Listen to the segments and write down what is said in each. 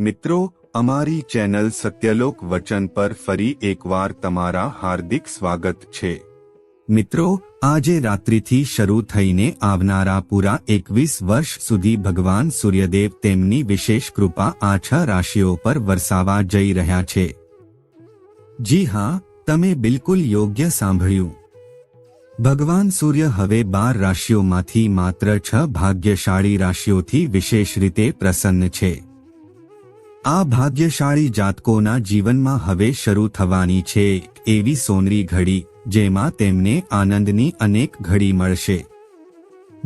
મિત્રો, અમારી ચેનલ સત્યલોક વચન પર ફરી એકવાર તમારા હાર્દિક સ્વાગત છે. મિત્રો, આજે રાત્રિથી શરૂ થઈને આવનારા પૂરા એકવીસ વર્ષ સુધી ભગવાન સૂર્યદેવ તેમની વિશેષ કૃપા આ છ રાશિઓ પર વરસાવા જઈ રહ્યા છે. જી હા, તમે બિલકુલ યોગ્ય સાંભળ્યું. ભગવાન સૂર્ય હવે બાર રાશિઓમાંથી માત્ર છ ભાગ્યશાળી રાશિઓથી વિશેષ રીતે પ્રસન્ન છે. આ ભાગ્યશાળી જાતકોના જીવનમાં હવે શરૂ થવાની છે એવી સોનરી ઘડી, જેમાં તેમને આનંદની અનેક ઘડી મળશે.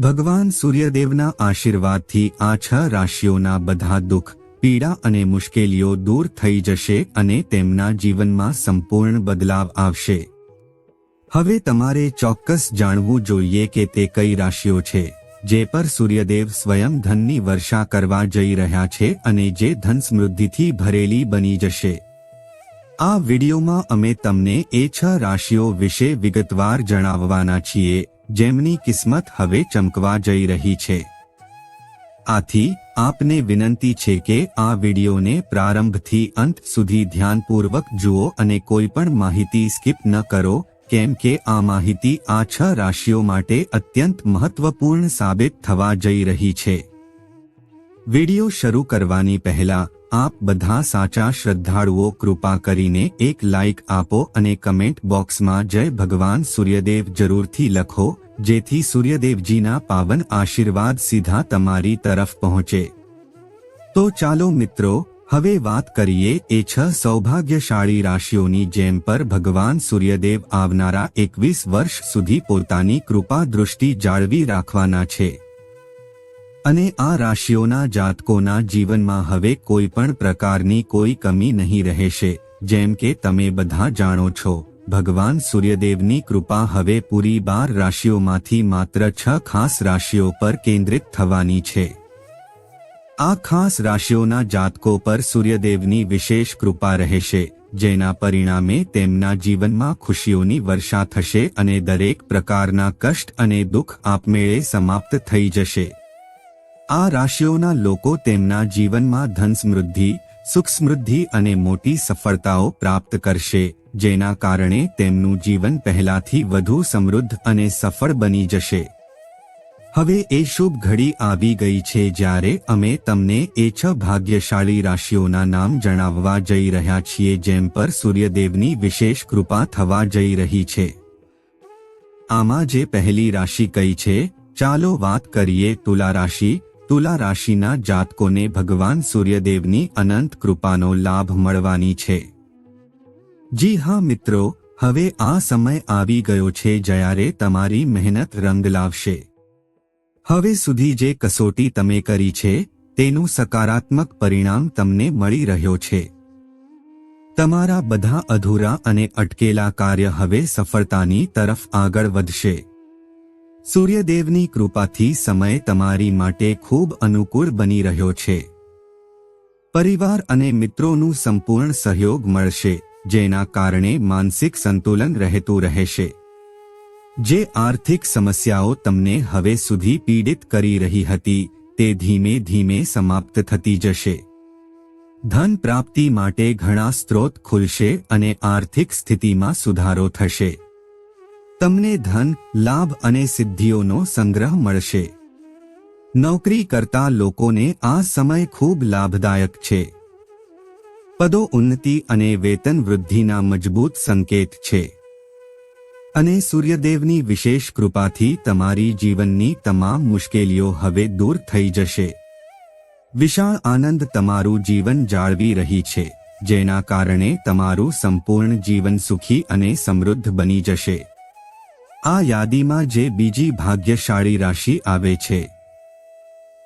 ભગવાન સૂર્યદેવના આશીર્વાદથી આ છ રાશિઓના બધા દુઃખ, પીડા અને મુશ્કેલીઓ દૂર થઈ જશે અને તેમના જીવનમાં સંપૂર્ણ બદલાવ આવશે. હવે તમારે ચોક્કસ જાણવું જોઈએ કે તે કઈ રાશિઓ છે. જે પર સૂર્યદેવ સ્વયં ધનની વર્ષા કરવા જઈ રહ્યા છે અને જે ધન સમૃદ્ધિથી ભરેલી બની જશે. આ વિડીયોમાં અમે તમને એ છ રાશિઓ વિશે વિગતવાર જણાવવાના છીએ, જેમની કિસ્મત હવે ચમકવા જઈ રહી છે. આથી, આપને વિનંતી છે કે આ વિડીયોને પ્રારંભથી અંત સુધી ધ્યાનપૂર્વક જુઓ અને કોઈ પણ માહિતી સ્કીપ ન કરો કેમ કે આ માહિતી આ છ રાશિઓ માટે અત્યંત મહત્વપૂર્ણ સાબિત થવા જઈ રહી છે. વિડિયો શરૂ કરવાની પહેલા આપ બધા સાચા શ્રદ્ધાળુઓ કૃપા કરીને એક લાઇક આપો અને કમેન્ટ બોક્સમાં જય ભગવાન સૂર્યદેવ જરૂરથી લખો, જેથી સૂર્યદેવજીના પાવન આશીર્વાદ સીધા તમારી તરફ પહોંચે. તો ચાલો મિત્રો હવે વાત કરીએ એ છ સૌભાગ્યશાળી રાશિઓની જેમ પર ભગવાન સૂર્યદેવ આવનારા એકવીસ વર્ષ સુધી પોતાની કૃપા દૃષ્ટિ જાળવી રાખવાના છે. અને આ રાશિઓના જાતકોના જીવનમાં હવે કોઈ પણ પ્રકારની કોઈ કમી નહીં રહેશે, જેમ કે તમે બધા જાણો છો, ભગવાન સૂર્યદેવની કૃપા હવે પૂરી બાર રાશિઓમાંથી માત્ર છ ખાસ રાશિઓ પર કેન્દ્રિત થવાની છે. આ ખાસ રાશિઓના જાતકો પર સૂર્યદેવની વિશેષ કૃપા રહેશે, જેના પરિણામે તેમના જીવનમાં ખુશીઓની વર્ષા થશે અને દરેક પ્રકારના કષ્ટ અને દુઃખ આપમેળે સમાપ્ત થઈ જશે. આ રાશિઓના લોકો તેમના જીવનમાં ધન સમૃદ્ધિ સુખ સમૃદ્ધિ અને મોટી સફળતાઓ પ્રાપ્ત કરશે, જેના કારણે તેમનું જીવન પહેલાથી વધુ સમૃદ્ધ અને સફળ બની જશે. હવે એ શુભ ઘડી આવી ગઈ છે જ્યારે અમે તમને એ છ ભાગ્યશાળી રાશિઓના નામ જણાવવા જઈ રહ્યા છીએ જેમ પર સૂર્યદેવની વિશેષ કૃપા થવા જઈ રહી છે. આમાં જે પહેલી રાશિ કઈ છે, ચાલો વાત કરીએ તુલા રાશિ. તુલા રાશિના જાતકોને ભગવાન સૂર્યદેવની અનંત કૃપાનો લાભ મળવાની છે. જી હા મિત્રો, હવે આ સમય આવી ગયો છે જ્યારે તમારી મહેનત રંગ લાવશે. હવે સુધી જે કસોટી તમે કરી છે, તેનું સકારાત્મક પરિણામ તમને મળી રહ્યો છે. તમારા બધા અધૂરા અને અટકેલા કાર્ય હવે સફળતાની તરફ આગળ વધશે. સૂર્યદેવની કૃપાથી સમય તમારી માટે ખૂબ અનુકૂળ બની રહ્યો છે. પરિવાર અને મિત્રોનું સંપૂર્ણ સહયોગ મળશે, જેના કારણે માનસિક સંતુલન રહેતું રહેશે. જે આર્થિક સમસ્યાઓ તમને હવે સુધી પીડિત કરી રહી હતી, તે ધીમે ધીમે સમાપ્ત થતી જશે. ધન પ્રાપ્તિ માટે ઘણા સ્ત્રોત ખુલશે અને આર્થિક સ્થિતિમાં સુધારો થશે. તમને ધન, લાભ અને સિદ્ધિઓનો સંગ્રહ મળશે. નોકરી કરતા લોકોને આ સમય ખૂબ લાભદાયક છે. પદો ઉન્નતિ અને વેતન વૃદ્ધિના મજબૂત સંકેત છે. અને સૂર્યદેવની વિશેષ કૃપાથી તમારી જીવનની તમામ મુશ્કેલીઓ હવે દૂર થઈ જશે. વિશાળ આનંદ તમારું જીવન જાળવી રહી છે, જેના કારણે તમારું સંપૂર્ણ જીવન સુખી અને સમૃદ્ધ બની જશે. આ યાદીમાં જે બીજી ભાગ્યશાળી રાશિ આવે છે.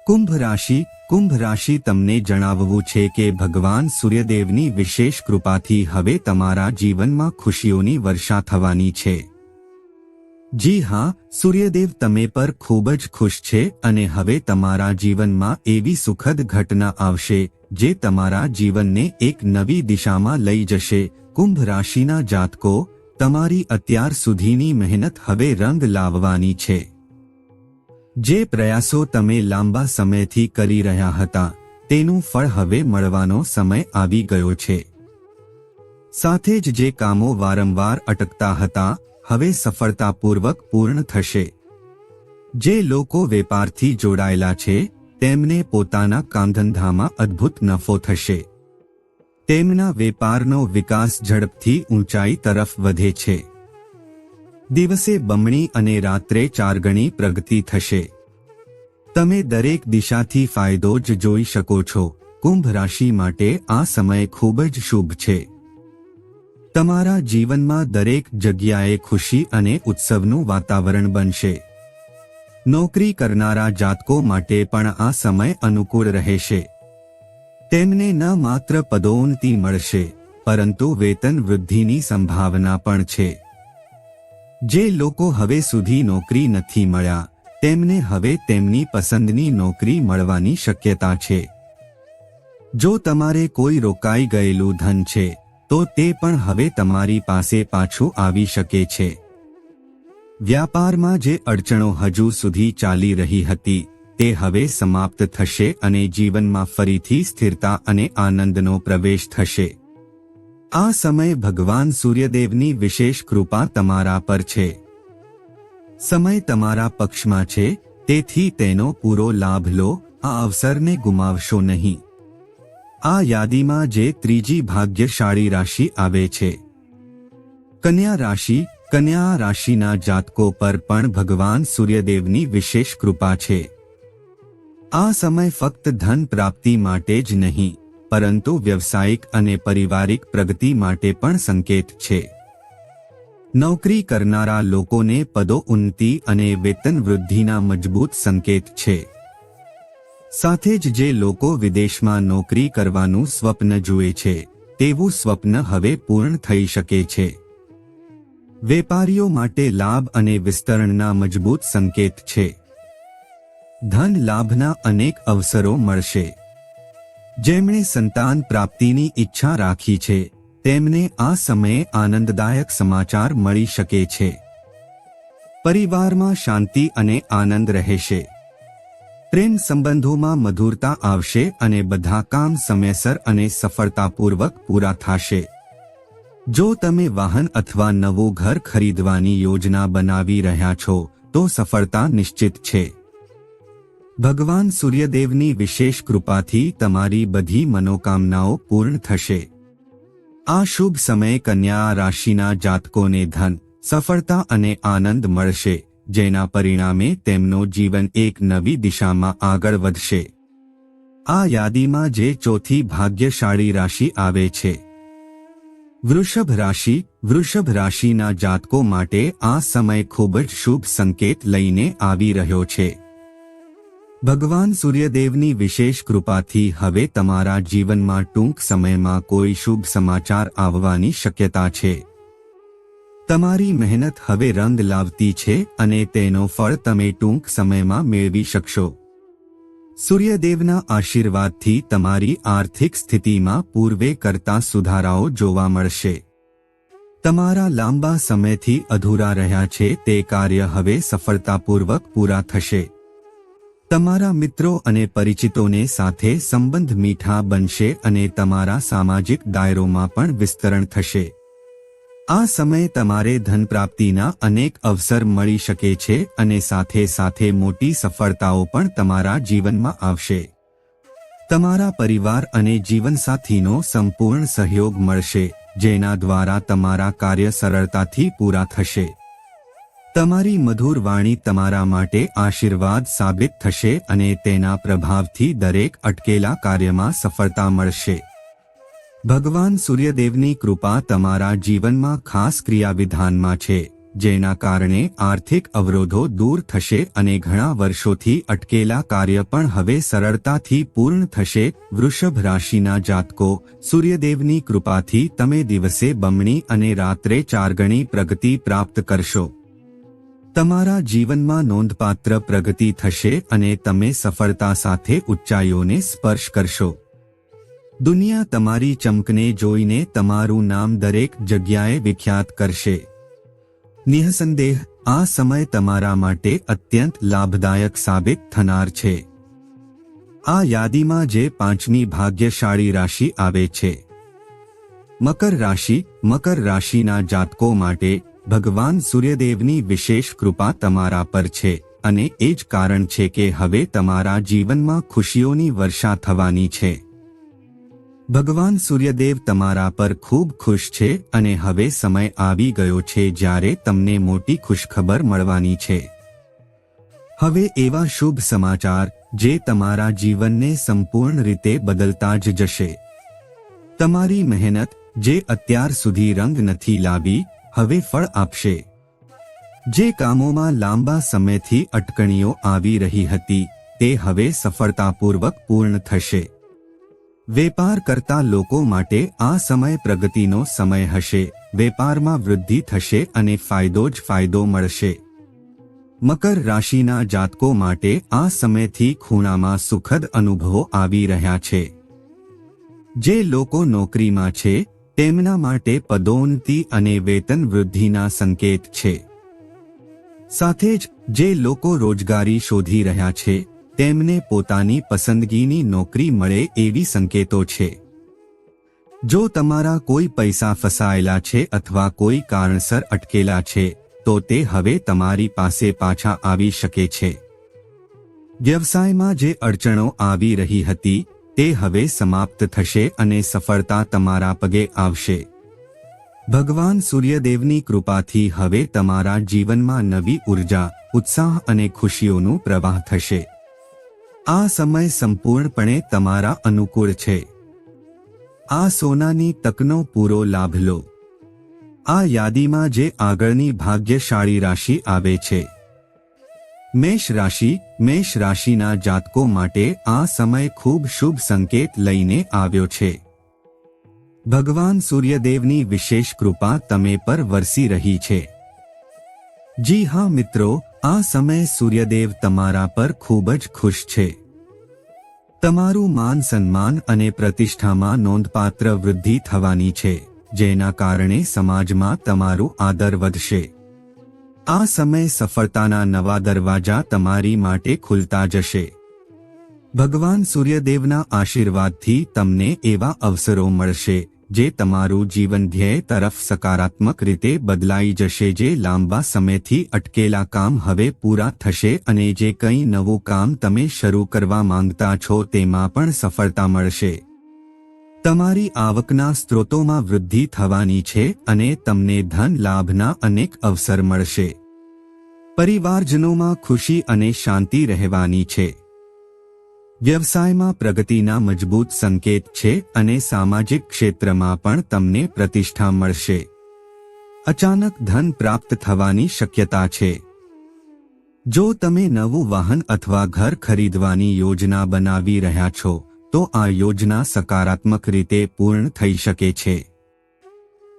કુંભ રાશિ કુંભ રાશિ તમને જણાવવું છે કે ભગવાન સૂર્યદેવની વિશેષ કૃપાથી હવે તમારા જીવનમાં ખુશીઓની વર્ષા થવાની છે. જી હા, સૂર્યદેવ તમે પર ખૂબ જ ખુશ છે અને હવે તમારા જીવનમાં એવી સુખદ ઘટના આવશે, જે તમારા જીવનને એક નવી દિશામાં લઈ જશે. કુંભ રાશિના જાતકો, તમારી અત્યાર સુધીની મહેનત હવે રંગ લાવવાની છે. જે પ્રયાસો તમે લાંબા સમયથી કરી રહ્યા હતા, તેનું ફળ હવે મળવાનો સમય આવી ગયો છે. સાથે જ જે કામો વારંવાર અટકતા હતા હવે સફળતાપૂર્વક પૂર્ણ થશે. જે લોકો વેપારથી જોડાયેલા છે, તેમને પોતાના કામધંધામાં અદ્ભુત નફો થશે. તેમના વેપારનો વિકાસ ઝડપથી ઊંચાઈ તરફ વધે છે. દિવસે બમણી અને રાત્રે ચાર ગણી પ્રગતિ થશે. તમે દરેક દિશાથી ફાયદો જ જોઈ શકો છો. કુંભ રાશિ માટે આ સમય ખૂબ જ શુભ છે. તમારા જીવનમાં દરેક જગ્યાએ ખુશી અને ઉત્સવનું વાતાવરણ બનશે. નોકરી કરનારા જાતકો માટે પણ આ સમય અનુકૂળ રહેશે. તેમને ન માત્ર પદોન્નતિ મળશે, પરંતુ વેતન વૃદ્ધિની સંભાવના પણ છે. જે લોકો હવે સુધી નોકરી નથી મળ્યા, તેમને હવે તેમની પસંદની નોકરી મળવાની શક્યતા છે. જો તમારે કોઈ રોકાઈ ગયેલું ધન છે તો તે પણ હવે તમારી પાસે પાછું આવી શકે છે. વ્યાપારમાં જે અડચણો હજુ સુધી ચાલી રહી હતી, તે હવે સમાપ્ત થશે અને જીવનમાં ફરીથી સ્થિરતા અને આનંદનો પ્રવેશ થશે. આ સમય ભગવાન સૂર્યદેવની વિશેષ કૃપા તમારા પર છે. સમય તમારા પક્ષમાં છે, તેથી તેનો પૂરો લાભ લો, આ અવસરને ગુમાવશો નહીં. આ યાદીમાં જે ત્રીજી ભાગ્યશાળી રાશિ આવે છે. કન્યા રાશિ, કન્યા રાશિના જાતકો પર પણ ભગવાન સૂર્યદેવની વિશેષ કૃપા છે. આ સમય ફક્ત ધન પ્રાપ્તિ માટે જ નહીં, પરંતુ વ્યવસાયિક અને પારિવારિક પ્રગતિ માટે પણ સંકેત છે. નોકરી કરનારા લોકોને પદો ઉન્નતિ અને વેતન વૃદ્ધિના મજબૂત સંકેત છે. સાથે જ જે લોકો વિદેશમાં નોકરી કરવાનું સ્વપ્ન જુએ છે, તેવું સ્વપ્ન હવે પૂર્ણ થઈ શકે છે. વેપારીઓ માટે લાભ અને વિસ્તરણના મજબૂત સંકેત છે. ધન લાભના અનેક અવસરો મળશે. જેમણે સંતાન પ્રાપ્તિની ઈચ્છા રાખી છે, તેમને આ સમયે આનંદદાયક સમાચાર મળી શકે છે. પરિવારમાં શાંતિ અને આનંદ રહેશે. પ્રેમ સંબંધોમાં મધુરતા આવશે અને બધા કામ સમયસર અને સફળતાપૂર્વક પૂરા થશે. જો તમે વાહન અથવા નવું ઘર ખરીદવાની યોજના બનાવી રહ્યા છો, તો સફળતા નિશ્ચિત છે. ભગવાન સૂર્યદેવની વિશેષ કૃપાથી તમારી બધી મનોકામનાઓ પૂર્ણ થશે. આ શુભ સમયે કન્યા રાશિના જાતકોને ધન, સફળતા અને આનંદ મળશે. જેના પરિણામે તેમનું જીવન એક નવી દિશામાં આગળ વધશે. આ યાદીમાં જે ચોથી ભાગ્યશાળી રાશિ આવે છે. વૃષભ રાશિ, વૃષભ રાશિના જાતકો માટે આ સમય ખૂબ જ શુભ સંકેત લઈને આવી રહ્યો છે. ભગવાન સૂર્યદેવની વિશેષ કૃપાથી હવે તમારા જીવનમાં ટૂંક સમયમાં કોઈ શુભ સમાચાર આવવાની શક્યતા છે. તમારી મહેનત હવે રંગ લાવતી છે અને તેનો ફળ તમે ટૂંક સમયમાં મેળવી શકશો. સૂર્યદેવના આશીર્વાદથી તમારી આર્થિક સ્થિતિમાં પૂર્વે કરતા સુધારાઓ જોવા મળશે. તમારા લાંબા સમયથી અધૂરા રહ્યા છે, તે કાર્ય હવે સફળતાપૂર્વક પૂરા થશે. તમારા મિત્રો અને પરિચિતોને સાથે સંબંધ મીઠા બનશે અને તમારા સામાજિક દાયરોમાં પણ વિસ્તરણ થશે. આ સમયે તમારે ધન પ્રાપ્તિના અનેક અવસર મળી શકે છે અને સાથે સાથે મોટી સફળતાઓ પણ તમારા જીવનમાં આવશે. તમારા પરિવાર અને જીવનસાથીનો સંપૂર્ણ સહયોગ મળશે, જેના દ્વારા તમારા કાર્ય સરળતાથી પૂરા થશે. તમારી મધુર વાણી તમારા માટે આશીર્વાદ સાબિત થશે અને તેના પ્રભાવથી દરેક અટકેલા કાર્યમાં સફળતા મળશે. ભગવાન સૂર્યદેવની કૃપા તમારા જીવનમાં ખાસ ક્રિયાવિધાનમાં છે, જેના કારણે આર્થિક અવરોધો દૂર થશે અને ઘણા વર્ષોથી અટકેલા કાર્ય પણ હવે સરળતાથી પૂર્ણ થશે. વૃષભ રાશિના જાતકો, સૂર્યદેવની કૃપાથી તમે દિવસે બમણી અને રાત્રે ચારગણી પ્રગતિ પ્રાપ્ત કરશો. તમારા જીવનમાં નોંધપાત્ર પ્રગતિ થશે અને તમે સફળતા સાથે ઉચ્ચાઈઓને સ્પર્શ કરશો. દુનિયા તમારી ચમકને જોઈને તમારું નામ દરેક જગ્યાએ વિખ્યાત કરશે. નિઃસંદેહ, આ સમય તમારા માટે અત્યંત લાભદાયક સાબિત થનાર છે. આ યાદીમાં જે પાંચમી ભાગ્યશાળી રાશિ આવે છે. મકર રાશિ, મકર રાશિના જાતકો માટે ભગવાન સૂર્યદેવની વિશેષ કૃપા તમારા પર છે અને એ જ કારણ છે કે હવે તમારા જીવનમાં ખુશીઓની વર્ષા થવાની છે. ભગવાન સૂર્યદેવ તમારા પર ખૂબ ખુશ છે અને હવે સમય આવી ગયો છે જ્યારે તમને મોટી ખુશખબર મળવાની છે. હવે એવા શુભ સમાચાર જે તમારા જીવનને સંપૂર્ણ રીતે બદલતા જ જશે. તમારી મહેનત જે અત્યાર સુધી રંગ નથી લાવી, હવે ફળ આપશે. જે કામોમાં લાંબા સમયથી અટકણીઓ આવી રહી હતી, તે હવે સફળતાપૂર્વક પૂર્ણ થશે. વેપાર કરતા લોકો માટે આ સમય પ્રગતિનો સમય હશે, વેપારમાં વૃદ્ધિ થશે અને ફાયદો જ ફાયદો મળશે. મકર રાશિના જાતકો માટે આ સમયથી ખૂણામાં સુખદ અનુભવો આવી રહ્યા છે. જે લોકો નોકરીમાં છે, તેમના માટે પદોન્નતિ અને વેતન વૃદ્ધિના સંકેત છે. સાથે જ, જે લોકો રોજગારી શોધી રહ્યા છે તેમને પોતાની પસંદગીની નોકરી મળે એવી સંકેતો છે. જો તમારા કોઈ પૈસા ફસાયેલા છે અથવા કોઈ કારણસર અટકેલા છે, તો તે હવે તમારી પાસે પાછા આવી શકે છે. વ્યવસાયમાં જે અડચણો આવી રહી હતી, તે હવે સમાપ્ત થશે અને સફળતા તમારા પગે આવશે. ભગવાન સૂર્યદેવની કૃપાથી હવે તમારા જીવનમાં નવી ઊર્જા, ઉત્સાહ અને ખુશીઓનું પ્રવાહ થશે. આ સમય સંપૂર્ણપણે તમારા અનુકૂળ છે. આ સોનાની તકનો પૂરો લાભ લો. આ યાદીમાં જે આગળની ભાગ્યશાળી રાશિ આવે છે. મેષ રાશિ, મેષ રાશિના જાતકો માટે આ સમય ખૂબ શુભ સંકેત લઈને આવ્યો છે. ભગવાન સૂર્યદેવની વિશેષ કૃપા તમે પર વરસી રહી છે. જી હા મિત્રો આ સમય સૂર્યદેવ તમારા પર ખૂબ જ ખુશ છે. તમારું માન સન્માન અને પ્રતિષ્ઠામાં નોંધપાત્ર વૃદ્ધિ થવાની છે, જેના કારણે સમાજમાં તમારું આદર વધશે. આ સમય સફળતાના નવા દરવાજા તમારી માટે ખુલતા જશે. ભગવાન સૂર્યદેવના આશીર્વાદથી તમને એવા અવસરો મળશે જે તમારું જીવન ધ્યેય તરફ સકારાત્મક રીતે બદલાઈ જશે, જે લાંબા સમયથી અટકેલા કામ હવે પૂરા થશે અને જે કંઈ નવું કામ તમે શરૂ કરવા માંગતા છો તેમાં પણ સફળતા મળશે. તમારી આવકના સ્ત્રોતોમાં વૃદ્ધિ થવાની છે અને તમને ધન લાભના અનેક અવસર મળશે. પરિવારજનોમાં ખુશી અને શાંતિ રહેવાની છે. વ્યવસાયમાં પ્રગતિના મજબૂત સંકેત છે અને સામાજિક ક્ષેત્રમાં પણ તમને પ્રતિષ્ઠા મળશે. અચાનક ધન પ્રાપ્ત થવાની શક્યતા છે. જો તમે નવું વાહન અથવા ઘર ખરીદવાની યોજના બનાવી રહ્યા છો, તો આ યોજના સકારાત્મક રીતે પૂર્ણ થઈ શકે છે.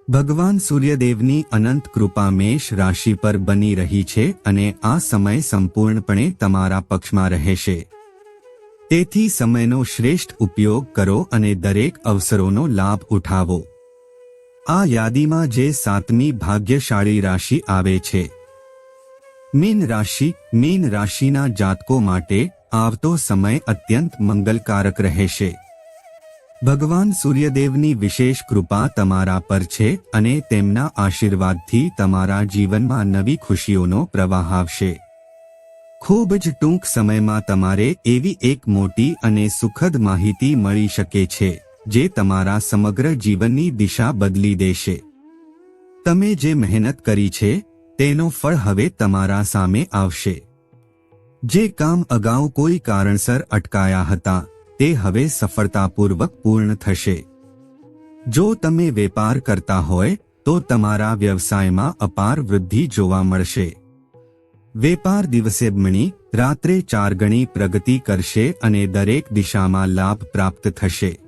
ભગવાન સૂર્યદેવની અનંત કૃપા મેષ રાશિ પર બની રહી છે અને આ સમય સંપૂર્ણપણે તમારા પક્ષમાં રહેશે. તેથી સમયનો શ્રેષ્ઠ ઉપયોગ કરો અને દરેક અવસરોનો લાભ ઉઠાવો. આ યાદીમાં જે સાતમી ભાગ્યશાળી રાશિ આવે છે. મીન રાશિ, મીન રાશિના જાતકો માટે આવતો સમય અત્યંત મંગલકારક રહેશે. ભગવાન સૂર્યદેવની વિશેષ કૃપા તમારા પર છે અને તેમના આશીર્વાદથી તમારા જીવનમાં નવી ખુશીઓનો પ્રવાહ આવશે. ખૂબ જ ટૂંક સમયમાં તમારે એવી એક મોટી અને સુખદ માહિતી મળી શકે છે, જે તમારા સમગ્ર જીવનની દિશા બદલી દેશે. તમે જે મહેનત કરી છે, તેનો ફળ હવે તમારા સામે આવશે. જે કામ અગાઉ કોઈ કારણસર અટકાયા હતા, તે હવે સફળતાપૂર્વક પૂર્ણ થશે. જો તમે વેપાર કરતા હોય, તો તમારા વ્યવસાયમાં અપાર વૃદ્ધિ જોવા મળશે. વેપાર દિવસે મણી રાત્રે ચાર ગણી પ્રગતિ કરશે અને દરેક દિશામાં લાભ પ્રાપ્ત થશે.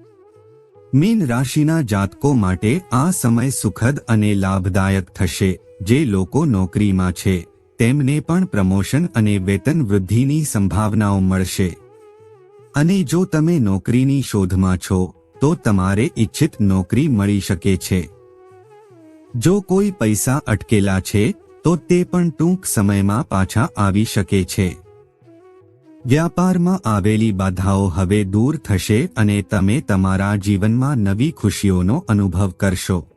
મીન રાશિના જાતકો માટે આ સમય સુખદ અને લાભદાયક થશે. જે લોકો નોકરીમાં છે, તેમને પણ પ્રમોશન અને વેતન વૃદ્ધિની સંભાવનાઓ મળશે. અને જો તમે નોકરીની શોધમાં છો, તો તમારે ઇચ્છિત નોકરી મળી શકે છે. જો કોઈ પૈસા અટકેલા છે તો તે પણ ટૂંક સમયમાં પાછા આવી શકે છે. વ્યાપારમાં આવેલી બાધાઓ હવે દૂર થશે અને તમે તમારા જીવનમાં નવી ખુશીઓનો અનુભવ કરશો.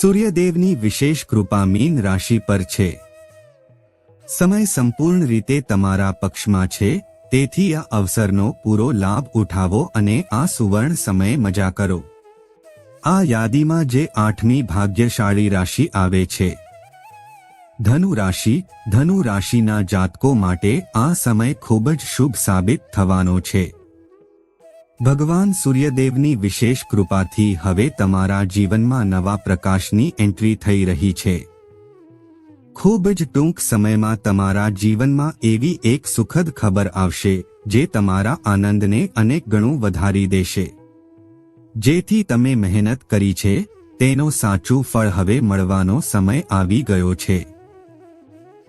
સૂર્યદેવની વિશેષ કૃપા મીન રાશિ પર છે. સમય સંપૂર્ણ રીતે તમારા પક્ષમાં છે, તેથી આ અવસરનો પૂરો લાભ ઉઠાવો અને આ સુવર્ણ સમયે મજા કરો. આ યાદીમાં જે આઠમી ભાગ્યશાળી રાશિ આવે છે. ધનુ રાશિ ધનુ રાશિના જાતકો માટે આ સમય ખૂબ જ શુભ સાબિત થવાનો છે. ભગવાન સૂર્યદેવની વિશેષ કૃપાથી હવે તમારા જીવનમાં નવા પ્રકાશની એન્ટ્રી થઈ રહી છે. ખૂબ જ ટૂંક સમયમાં તમારા જીવનમાં એવી એક સુખદ ખબર આવશે, જે તમારા આનંદને અનેક ગણું વધારી દેશે. જેથી તમે મહેનત કરી છે, તેનો સાચું ફળ હવે મળવાનો સમય આવી ગયો છે.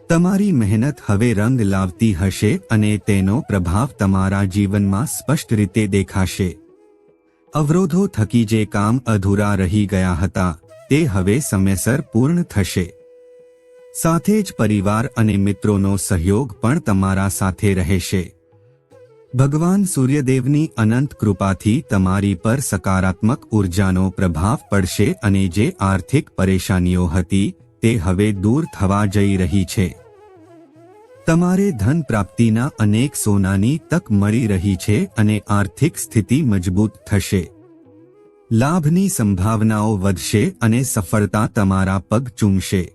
તમારી મહેનત હવે રંગ લાવતી હશે અને તેનો પ્રભાવ તમારા જીવનમાં સ્પષ્ટ રીતે દેખાશે. અવરોધો થકી જે કામ અધૂરા રહી ગયા હતા, તે હવે સમયસર પૂર્ણ થશે. સાથે જ પરિવાર અને મિત્રોનો સહયોગ પણ તમારા સાથે રહેશે. ભગવાન સૂર્યદેવની અનંત કૃપાથી તમારી પર સકારાત્મક ઉર્જાનો પ્રભાવ પડશે અને જે આર્થિક પરેશાનીઓ હતી તે હવે દૂર થવા જઈ રહી છે. તમારે ધન પ્રાપ્તિના અનેક સોનાની તક મળી રહી છે અને આર્થિક સ્થિતિ મજબૂત થશે. લાભની સંભાવનાઓ વધશે અને સફળતા તમારા પગ ચૂમશે.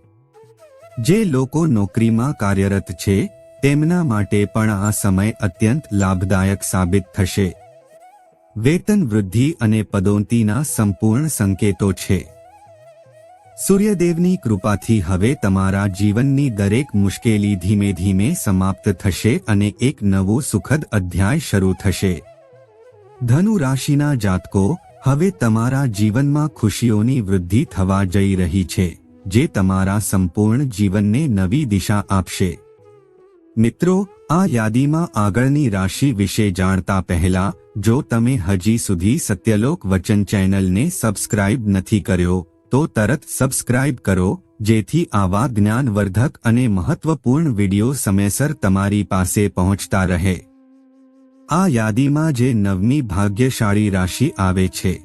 જે લોકો નોકરીમાં કાર્યરત છે, તેમના માટે પણ આ સમય અત્યંત લાભદાયક સાબિત થશે. વેતન વૃદ્ધિ અને પદોન્નતિના સંપૂર્ણ સંકેતો છે. સૂર્યદેવની કૃપાથી હવે તમારા જીવનની દરેક મુશ્કેલી ધીમે ધીમે સમાપ્ત થશે અને એક નવો સુખદ અધ્યાય શરૂ થશે. ધનુ રાશિના જાતકો, હવે તમારા જીવનમાં ખુશીઓની વૃદ્ધિ થવા જઈ રહી છે, જે તમારા સંપૂર્ણ જીવનને નવી દિશા આપશે. મિત્રો, આ યાદીમાં આગળની રાશિ વિશે જાણતા પહેલા, જો તમે હજી સુધી સત્યલોક વચન ચેનલને સબસ્ક્રાઇબ નથી કર્યો તો તરત સબસ્ક્રાઇબ કરો, જેથી આવા જ્ઞાનવર્ધક અને મહત્વપૂર્ણ વિડિયો સમયસર તમારી પાસે પહોંચતા રહે. આ યાદીમાં જે નવમી ભાગ્યશાળી રાશિ આવે છે.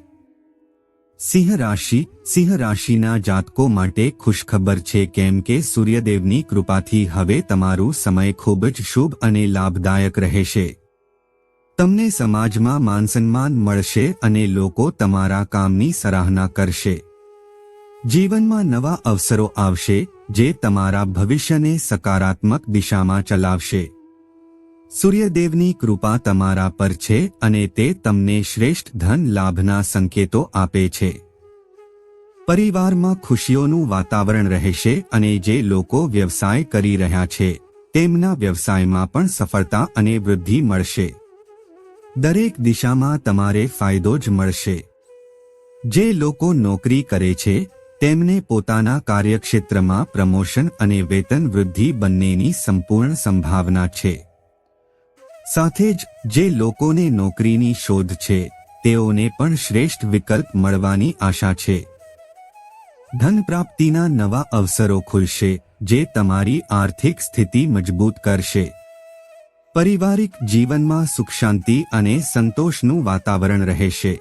સિંહ રાશિ, સિંહ રાશિના જાતકો માટે ખુશખબર છે કેમ કે સૂર્યદેવની કૃપાથી હવે તમારું સમય ખૂબ જ શુભ અને લાભદાયક રહેશે. તમને સમાજમાં માનસન્માન મળશે અને લોકો તમારા કામની સરાહના કરશે. જીવનમાં નવા અવસરો આવશે જે તમારા ભવિષ્યને સકારાત્મક દિશામાં ચલાવશે. સૂર્યદેવની કૃપા તમારા પર છે અને તે તમને શ્રેષ્ઠ ધન લાભના સંકેતો આપે છે. પરિવારમાં ખુશીઓનું વાતાવરણ રહેશે અને જે લોકો વ્યવસાય કરી રહ્યા છે, તેમના વ્યવસાયમાં પણ સફળતા અને વૃદ્ધિ મળશે. દરેક દિશામાં તમારે ફાયદો જ મળશે. જે લોકો નોકરી કરે છે તેમને પોતાના કાર્યક્ષેત્રમાં પ્રમોશન અને વેતન વૃદ્ધિ બંનેની સંપૂર્ણ સંભાવના છે. સાથે જ, જે લોકોને નોકરીની શોધ છે, તેઓને પણ શ્રેષ્ઠ વિકલ્પ મળવાની આશા છે. ધન પ્રાપ્તિના નવા અવસરો ખુલશે, જે તમારી આર્થિક સ્થિતિ મજબૂત કરશે. પારિવારિક જીવનમાં સુખ શાંતિ અને સંતોષનું વાતાવરણ રહેશે.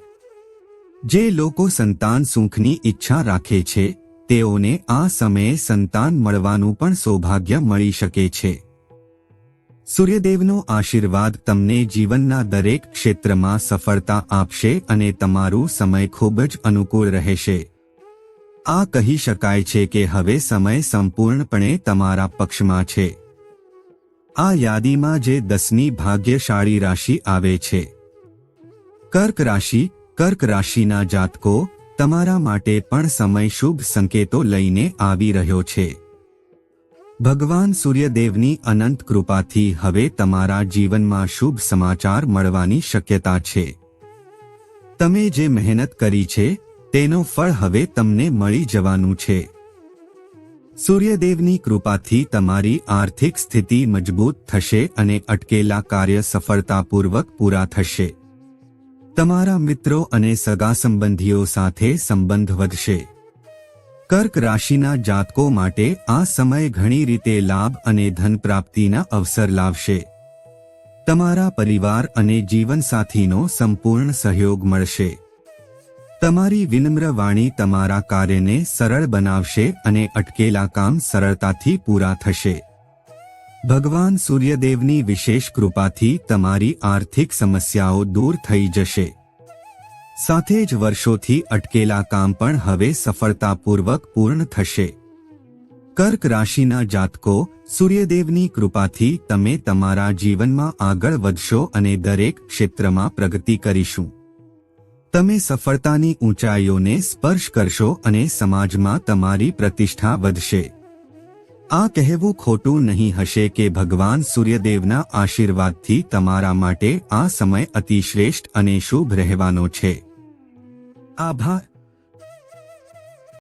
જે લોકો સંતાન સુખની ઈચ્છા રાખે છે, તેઓને આ સમયે સંતાન મળવાનું પણ સૌભાગ્ય મળી શકે છે. સૂર્યદેવનો આશીર્વાદ તમને જીવનના દરેક ક્ષેત્રમાં સફળતા આપશે અને તમારું સમય ખૂબ જ અનુકૂળ રહેશે. આ કહી શકાય છે કે હવે સમય સંપૂર્ણપણે તમારા પક્ષમાં છે. આ યાદીમાં જે દસમી ભાગ્યશાળી રાશિ આવે છે. કર્ક રાશિ કર્ક રાશિના જાતકો, તમારા માટે પણ સમય શુભ સંકેતો લઈને આવી રહ્યો છે. ભગવાન સૂર્યદેવની અનંત કૃપાથી હવે તમારા જીવનમાં શુભ સમાચાર મળવાની શક્યતા છે. તમે જે મહેનત કરી છે, તેનો ફળ હવે તમને મળી જવાનું છે. સૂર્યદેવની કૃપાથી તમારી આર્થિક સ્થિતિ મજબૂત થશે અને અટકેલા કાર્ય સફળતાપૂર્વક પૂરા થશે. તમારા મિત્રો અને સગા સંબંધીઓ સાથે સંબંધ વધશે. કર્ક રાશિના જાતકો માટે આ સમય ઘણી રીતે લાભ અને ધન પ્રાપ્તિના અવસર લાવશે. તમારા પરિવાર અને જીવનસાથીનો સંપૂર્ણ સહયોગ મળશે. તમારી વિનમ્ર વાણી તમારા કાર્યને સરળ બનાવશે અને અટકેલા કામ સરળતાથી પૂરા થશે. ભગવાન સૂર્યદેવની વિશેષ કૃપાથી તમારી આર્થિક સમસ્યાઓ દૂર થઈ જશે. સાથે જ વર્ષોથી અટકેલા કામ પણ હવે સફળતાપૂર્વક પૂર્ણ થશે. કર્ક રાશિના જાતકો, સૂર્યદેવની કૃપાથી તમે તમારા જીવનમાં આગળ વધશો અને દરેક ક્ષેત્રમાં પ્રગતિ કરીશું. તમે સફળતાની ઊંચાઈઓને સ્પર્શ કરશો અને સમાજમાં તમારી પ્રતિષ્ઠા વધશે. આ કહેવું ખોટું નહીં હશે કે ભગવાન સૂર્યદેવના આશીર્વાદથી તમારા માટે આ સમય અતિશ્રેષ્ઠ અને શુભ રહેવાનો છે. આભાર.